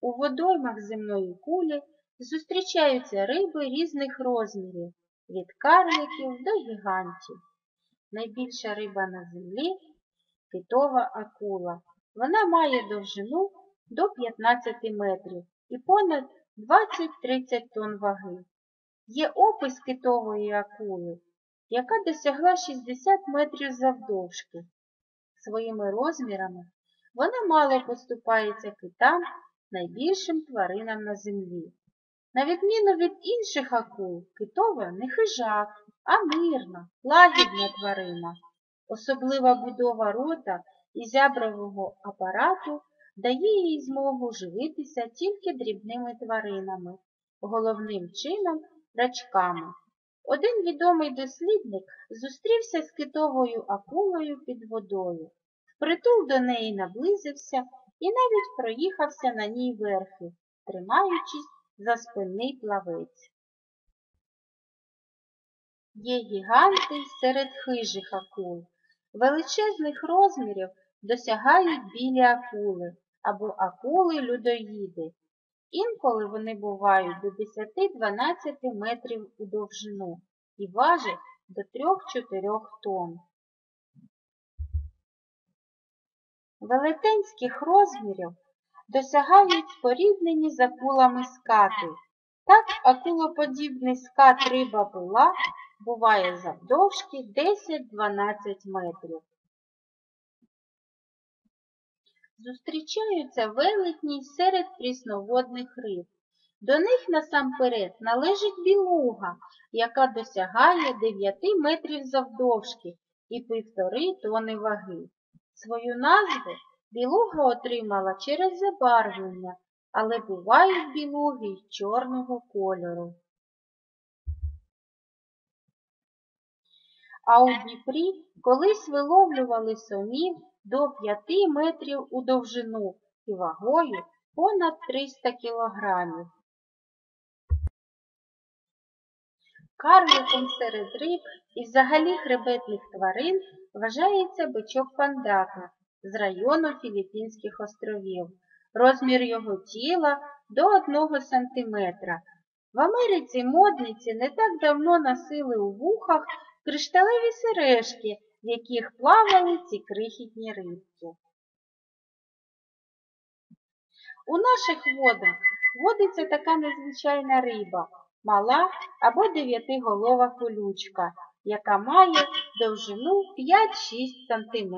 У водоймах земної кулі зустрічаються риби різних розмірів, від карликів до гігантів. Найбільша риба на землі китова акула. Вона має довжину до 15 метрів і понад 20-30 тонн ваги. Є опис китової акули, яка досягла 60 метрів завдовжки. Своїми розмірами вона мало поступається китам, найбільшим тваринам на землі. На відміну від інших акул, китова не хижак, а мирна, лагідна тварина. Особлива будова рота і зябрового апарату дає їй змогу живитися тільки дрібними тваринами, головним чином рачками. Один відомий дослідник зустрівся з китовою акулою під водою. Впритул до неї наблизився і навіть проїхався на ній верхи, тримаючись за спинний плавець. Є гіганти серед хижих акул. Величезних розмірів досягають білі акули або акули-людоїди. Інколи вони бувають до 10-12 метрів у довжину і важать до 3-4 тонн. Велетенських розмірів досягають споріднені з акулами скати. Так акулоподібний скат риба пила буває завдовжки 10-12 метрів. Зустрічаються велетні серед прісноводних риб. До них насамперед належить білуга, яка досягає 9 метрів завдовжки і півтори тони ваги. Свою назву білуга отримала через забарвлення, але бувають білуги й чорного кольору. А у Дніпрі колись виловлювали сомів до 5 метрів у довжину і вагою понад 300 кілограмів. Карликом серед риб і взагалі хребетних тварин вважається бичок пандака з району Філіппінських островів. Розмір його тіла до 1 см. В Америці модниці не так давно носили у вухах кришталеві сережки, в яких плавали ці крихітні рибки. У наших водах водиться така незвичайна риба, мала або дев'ятиголова колючка, яка має довжину 5-6 см.